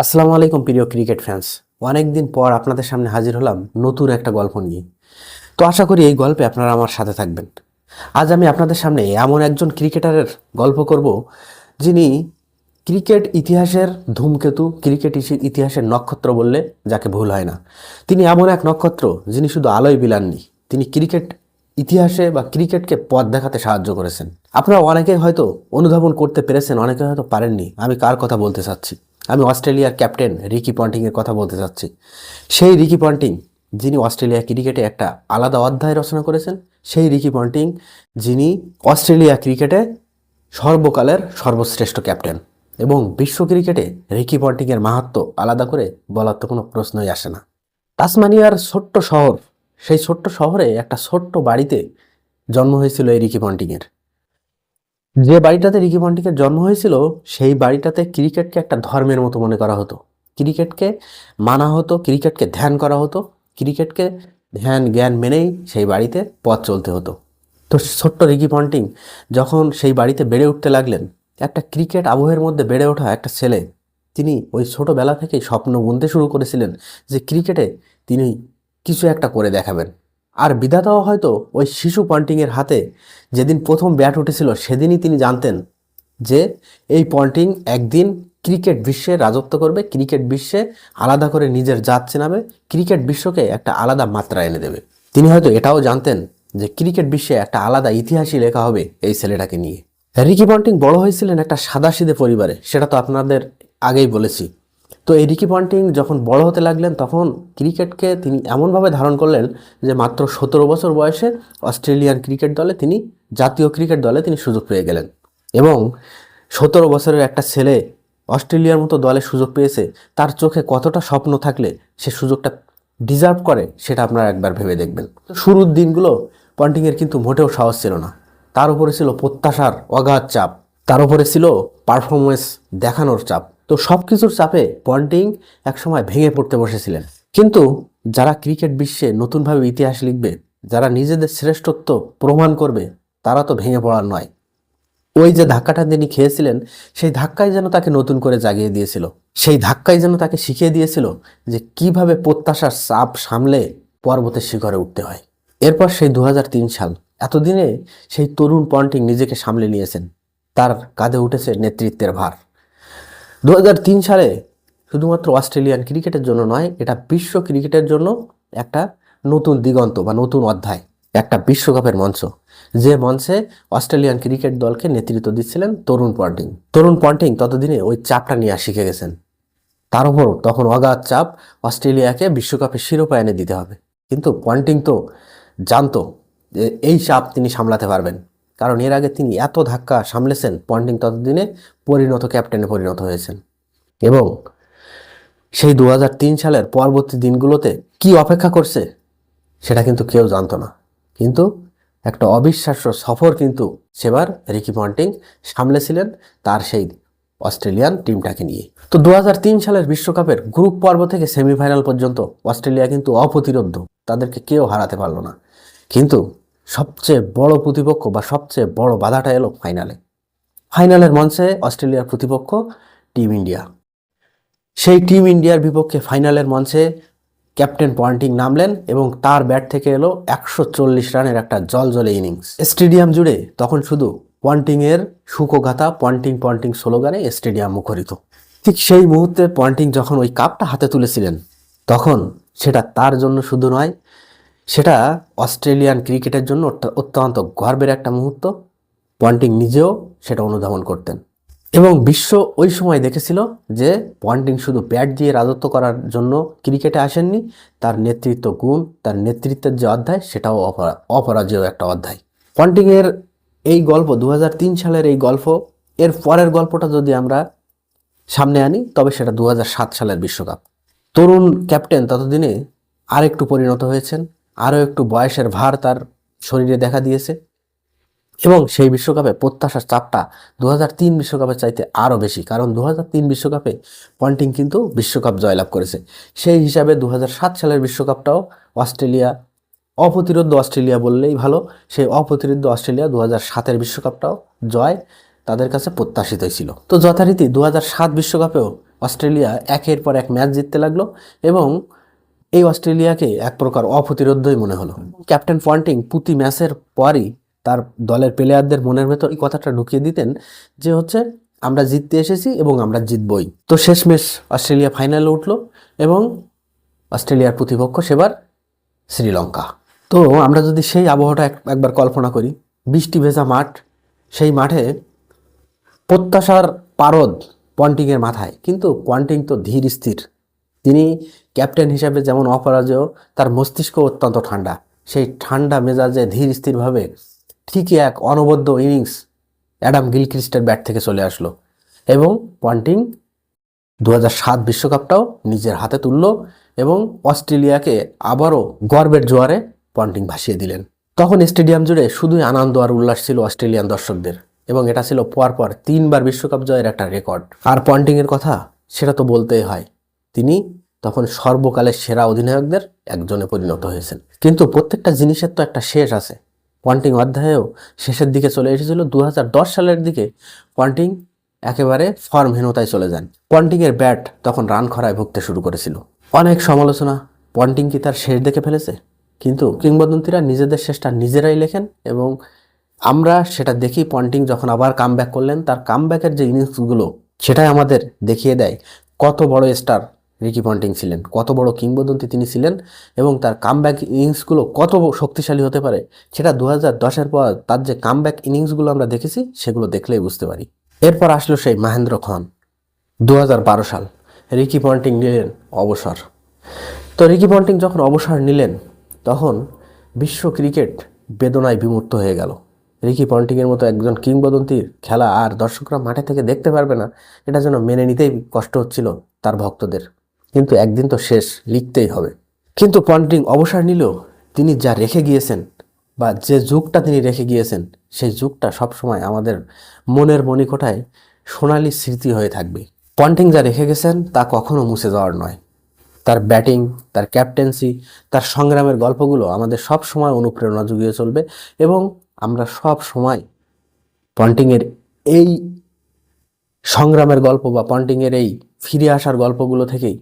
আসসালামু আলাইকুম প্রিয় ক্রিকেট ফ্যান্স। অনেকদিন পর আপনাদের সামনে হাজির হলাম নতুন একটা গল্প নিয়ে। তো আশা করি এই গল্পে আপনারা আমার সাথে থাকবেন। আজ আমি আপনাদের সামনে এমন একজন ক্রিকেটারের গল্প করব, যিনি ক্রিকেট ইতিহাসের ধূমকেতু, ক্রিকেট ইতিহাসের নক্ষত্র বললে যাকে ভুল হয় না। তিনি এমন এক নক্ষত্র, যিনি শুধু আলোয় বিলাননি, তিনি ক্রিকেট ইতিহাসে বা ক্রিকেটকে পথ দেখাতে সাহায্য করেছেন। আপনারা অনেকে হয়তো অনুধাবন করতে পেরেছেন অনেকে হয়তো পারেননি, আমি কার কথা বলতে চাচ্ছি? আমি অস্ট্রেলিয়ার ক্যাপ্টেন রিকি পন্টিংয়ের কথা বলতে চাচ্ছি। সেই রিকি পন্টিং, যিনি অস্ট্রেলিয়া ক্রিকেটে একটা আলাদা অধ্যায় রচনা করেছেন, সেই রিকি পন্টিং যিনি অস্ট্রেলিয়া ক্রিকেটে সর্বকালের সর্বশ্রেষ্ঠ ক্যাপ্টেন এবং বিশ্ব ক্রিকেটে রিকি পন্টিংয়ের মাহাত্ম আলাদা করে বলার তো কোনো প্রশ্নই আসে না। তাসমানিয়ার ছোট্ট শহর, সেই ছোট্ট শহরে একটা ছোট্ট বাড়িতে জন্ম হয়েছিল এই রিকি পন্টিংয়ের। যে বাড়িটাতে রিকি পন্টিংয়ের জন্ম হয়েছিল, সেই বাড়িটাতে ক্রিকেটকে একটা ধর্মের মতো মনে করা হতো। ক্রিকেটকে মানা হতো, ক্রিকেটকে ধ্যান করা হতো, ক্রিকেটকে ধ্যান জ্ঞান মেনেই সেই বাড়িতে পথ চলতে হতো। তো ছোট্ট রিকি পন্টিং যখন সেই বাড়িতে বেড়ে উঠতে লাগলেন, একটা ক্রিকেট আবহের মধ্যে বেড়ে ওঠা একটা ছেলে, তিনি ওই ছোটোবেলা থেকেই স্বপ্ন বুনতে শুরু করেছিলেন যে ক্রিকেটে তিনি কিছু একটা করে দেখাবেন। আর বিধাতাও হয়তো ওই শিশু পন্টিংয়ের হাতে যেদিন প্রথম ব্যাট উঠেছিল সেদিনই তিনি জানতেন যে এই পন্টিং একদিন ক্রিকেট বিশ্বে রাজত্ব করবে, ক্রিকেট বিশ্বে আলাদা করে নিজের জাত চেনাবে, ক্রিকেট বিশ্বকে একটা আলাদা মাত্রা এনে দেবে। তিনি হয়তো এটাও জানতেন যে ক্রিকেট বিশ্বে একটা আলাদা ইতিহাসই লেখা হবে এই ছেলেটাকে নিয়ে। রিকি পন্টিং বড় হয়েছিলেন একটা সাদাসিদে পরিবারে, সেটা তো আপনাদের আগেই বলেছি। তো এই রিকি পন্টিং যখন বড় হতে লাগলেন, তখন ক্রিকেটকে তিনি এমনভাবে ধারণ করলেন যে মাত্র সতেরো বছর বয়সে অস্ট্রেলিয়ান ক্রিকেট দলে তিনি, জাতীয় ক্রিকেট দলে তিনি সুযোগ পেয়ে গেলেন। এবং সতেরো বছরের একটা ছেলে অস্ট্রেলিয়ার মতো দলে সুযোগ পেয়েছে, তার চোখে কতটা স্বপ্ন থাকলে সে সুযোগটা ডিজার্ভ করে, সেটা আপনারা একবার ভেবে দেখবেন। শুরুর দিনগুলো পন্টিংয়ের কিন্তু মোটেও সাহস ছিল না। তার উপরে ছিল প্রত্যাশার অগাধ চাপ, তার উপরে ছিল পারফরমেন্স দেখানোর চাপ। তো সব কিছুর চাপে পন্টিং একসময় ভেঙে পড়তে বসেছিলেন। কিন্তু যারা ক্রিকেট বিশ্বে নতুনভাবে ইতিহাস লিখবে, যারা নিজেদের শ্রেষ্ঠত্ব প্রমাণ করবে, তারা তো ভেঙে পড়ার নয়। ওই যে ধাক্কাটা তিনি খেয়েছিলেন, সেই ধাক্কাই যেন তাকে নতুন করে জাগিয়ে দিয়েছিল। সেই ধাক্কাই যেন তাকে শিখিয়ে দিয়েছিল যে কীভাবে প্রত্যাশার চাপ সামলে পর্বতের শিখরে উঠতে হয়। এরপর সেই দু হাজার তিন সাল, এতদিনে সেই তরুণ পন্টিং নিজেকে সামলে নিয়েছেন। তার কাঁধে উঠেছে নেতৃত্বের ভার। দু হাজার তিন সালে শুধুমাত্র অস্ট্রেলিয়ান ক্রিকেটের জন্য নয়, এটা বিশ্ব ক্রিকেটের জন্য একটা নতুন দিগন্ত বা নতুন অধ্যায়, একটা বিশ্বকাপের মঞ্চ। যে মঞ্চে অস্ট্রেলিয়ান ক্রিকেট দলকে নেতৃত্ব দিচ্ছিলেন তরুণ পন্টিং। তরুণ পন্টিং ততদিনে ওই চাপটা নিয়ে শিখে গেছেন। তার উপর তখন অগাধ চাপ অস্ট্রেলিয়াকে বিশ্বকাপে শিরোপা এনে দিতে হবে। কিন্তু পন্টিং তো জানতো যে এই চাপ তিনি সামলাতে পারবেন। কারণ এর আগে তিনি এত ধাক্কা সামলেছেন পন্টিং ততদিনে পরিণত ক্যাপ্টেনে পরিণত হয়েছেন। এবং সেই দু হাজার তিন সালের পরবর্তী দিনগুলোতে কি অপেক্ষা করছে সেটা কিন্তু কেউ জানতো না। কিন্তু একটা অবিশ্বাস্য সফর কিন্তু সেবার রিকি পন্টিং সামলেছিলেন তার সেই অস্ট্রেলিয়ান টিমটাকে নিয়ে। তো দু হাজার তিন সালের বিশ্বকাপের গ্রুপ পর্ব থেকে সেমিফাইনাল পর্যন্ত অস্ট্রেলিয়া কিন্তু অপ্রতিরোধ্য তাদেরকে কেউ হারাতে পারল না। কিন্তু সবচেয়ে বড় প্রতিপক্ষ বা সবচেয়ে বড় বাধাটা এলো ফাইনালে। ফাইনালের মঞ্চে অস্ট্রেলিয়ার প্রতিপক্ষ টিম ইন্ডিয়া। সেই টিম ইন্ডিয়ার বিপক্ষে ফাইনালের মঞ্চে ক্যাপ্টেন পয়েন্টিং নামলেন এবং তার ব্যাট থেকে এলো একশো চল্লিশ রানের একটা জলজলে ইনিংস। স্টেডিয়াম জুড়ে তখন শুধু পন্টিংয়ের সুকোগাথা পন্টিং পন্টিং স্লোগানে স্টেডিয়াম মুখরিত। ঠিক সেই মুহূর্তে পয়েন্টিং যখন ওই কাপটা হাতে তুলেছিলেন, তখন সেটা তার জন্য শুধু নয় সেটা অস্ট্রেলিয়ান ক্রিকেটের জন্য অত্যন্ত গর্বের একটা মুহূর্ত। পন্টিং নিজেও সেটা অনুধাবন করতেন। এবং বিশ্ব ওই সময় দেখেছিল যে পন্টিং শুধু ব্যাট দিয়ে রাজত্ব করার জন্য ক্রিকেটে আসেননি, তার নেতৃত্ব গুণ, তার নেতৃত্বের যে অধ্যায়, সেটাও অপরা- অপরাজেয় একটা অধ্যায়। পন্টিংয়ের এই গল্প দু হাজার তিন সালের এই গল্প, এর পরের গল্পটা যদি আমরা সামনে আনি, তবে সেটা দু হাজার সাত সালের বিশ্বকাপ। তরুণ ক্যাপ্টেন ততদিনে আরেকটু পরিণত হয়েছেন। আরও একটু বয়সের ভার তার শরীরে দেখা দিয়েছে। এবং সেই বিশ্বকাপে প্রত্যাশার চাপটা দু তিন বিশ্বকাপের চাইতে আরও বেশি, কারণ দু তিন বিশ্বকাপে পন্টিং কিন্তু বিশ্বকাপ জয়লাভ করেছে। সেই হিসাবে দু হাজার সাত সালের বিশ্বকাপটাও অস্ট্রেলিয়া, অপ্রতিরোধ অস্ট্রেলিয়া বললেই ভালো। সেই অপ্রতিরোধ অস্ট্রেলিয়া দু সাতের বিশ্বকাপটাও জয় তাদের কাছে প্রত্যাশিতই ছিল তো যথারীতি দু বিশ্বকাপেও অস্ট্রেলিয়া একের পর এক ম্যাচ জিততে লাগল এবং এই অস্ট্রেলিয়াকে এক প্রকার অপ্রতিরোধ্যই মনে হলো। ক্যাপ্টেন পন্টিং প্রতি ম্যাচের পরই তার দলের প্লেয়ারদের মনের ভেতর এই কথাটা ঢুকিয়ে দিতেন যে হচ্ছে, আমরা জিততে এসেছি এবং আমরা জিতবই। তো শেষমেশ অস্ট্রেলিয়া ফাইনালে উঠল এবং অস্ট্রেলিয়ার প্রতিপক্ষ সেবার শ্রীলঙ্কা। তো আমরা যদি সেই আবহাওয়াটা এক- একবার কল্পনা করি, বৃষ্টি ভেজা মাঠ, সেই মাঠে প্রত্যাশার পারদ পন্টিংয়ের মাথায়। কিন্তু পন্টিং তো ধীর স্থির। তিনি ক্যাপ্টেন হিসাবে যেমন অপরাজেয়, তার মস্তিষ্ক অত্যন্ত ঠান্ডা। সেই ঠান্ডা মেজাজে ধীর স্থিরভাবে ঠিকই এক অনবদ্য ইনিংস অ্যাডাম গিলক্রিস্টের ব্যাট থেকে চলে আসলো এবং পন্টিং দু সাত বিশ্বকাপটাও নিজের হাতে তুলল এবং অস্ট্রেলিয়াকে আবারও গর্বের জোয়ারে পন্টিং ভাসিয়ে দিলেন। তখন স্টেডিয়াম জুড়ে শুধুই আনন্দ আর উল্লাস ছিল অস্ট্রেলিয়ান দর্শকদের এবং এটা ছিল পরপর তিনবার বিশ্বকাপ জয়ের একটা রেকর্ড। আর পন্টিংয়ের কথা সেটা তো বলতেই হয়। তিনি তখন সর্বকালের সেরা অধিনায়কদের একজনে পরিণত হয়েছেন। কিন্তু প্রত্যেকটা জিনিসের তো একটা শেষ আছে। পন্টিং অধ্যায়েও শেষের দিকে চলে এসেছিল। দু হাজার দশ সালের দিকে পন্টিং একেবারে ফর্মহীনতায় চলে যান। পন্টিংয়ের ব্যাট তখন রান খরায় ভুগতে শুরু করেছিল। অনেক সমালোচনা পন্টিং কি তার শেষ দেখে ফেলেছে? কিন্তু কিংবদন্তিরা নিজেদের শেষটা নিজেরাই লেখেন এবং আমরা সেটা দেখি পন্টিং যখন আবার কামব্যাক করলেন, তার কামব্যাকের যে ইনিংসগুলো সেটাই আমাদের দেখিয়ে দেয় কত বড় স্টার রিকি পন্টিং ছিলেন। কত বড় কিংবদন্তি তিনি ছিলেন এবং তার কামব্যাক ইনিংসগুলো কত শক্তিশালী হতে পারে সেটা দু হাজার দশের পর তার যে কামব্যাক ইনিংসগুলো আমরা দেখেছি, সেগুলো দেখলেই বুঝতে পারি। এরপর আসলো সেই মহেন্দ্র খন দু হাজার বারো সাল। রিকি পন্টিং নিলেন অবসর। তো রিকি পন্টিং যখন অবসর নিলেন, তখন বিশ্ব ক্রিকেট বেদনায় বিমূর্ত হয়ে গেল। রিকি পন্টিংয়ের মতো একজন কিংবদন্তির খেলা আর দর্শকরা মাঠে থেকে দেখতে পারবে না, এটা যেন মেনে নিতেই কষ্ট হচ্ছিল তার ভক্তদের। কিন্তু একদিন তো শেষ, লিখতেই হবে। কিন্তু পন্টিং অবসর নিলেও তিনি যা রেখে গিয়েছেন বা যে যুগটা তিনি রেখে গিয়েছেন, সেই যুগটা সবসময় আমাদের মনের মণিকোঠায় সোনালি স্মৃতি হয়ে থাকবে। পন্টিং যা রেখে গেছেন তা কখনো মুছে যাওয়ার নয়। তার ব্যাটিং, তার ক্যাপ্টেন্সি, তার সংগ্রামের গল্পগুলো আমাদের সব সময় অনুপ্রেরণা জুগিয়ে চলবে এবং আমরা সব সময় পন্টিংয়ের এই সংগ্রামের গল্প বা পন্টিংয়ের এই ফিরে আসার গল্পগুলো থেকেই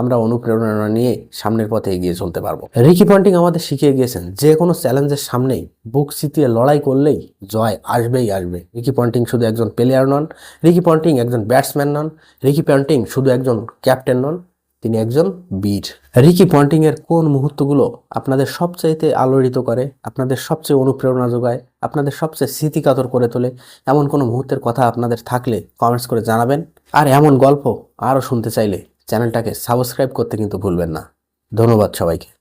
আমরা অনুপ্রেরণা নিয়ে সামনের পথে এগিয়ে চলতে পারব। রিকি পন্টিং আমাদের শিখিয়ে গিয়েছেন, যে কোনো চ্যালেঞ্জের সামনেই বুক চিতিয়ে লড়াই করলেই জয় আসবেই আসবে। রিকি পন্টিং শুধু একজন প্লেয়ার নন, রিকি পন্টিং একজন ব্যাটসম্যান নন, রিকি পন্টিং শুধু একজন ক্যাপ্টেন নন, তিনি একজন বীর। রিকি পন্টিংয়ের কোন মুহূর্তগুলো আপনাদের সবচাইতে আলোড়িত করে, আপনাদের সবচেয়ে অনুপ্রেরণা যোগায়, আপনাদের সবচেয়ে স্মৃতিকাতর করে তোলে, এমন কোনো মুহূর্তের কথা আপনাদের থাকলে কমেন্টস করে জানাবেন। আর এমন গল্প আরও শুনতে চাইলে চ্যানেলটাকে সাবস্ক্রাইব করতে কিন্তু ভুলবেন না। ধন্যবাদ সবাইকে।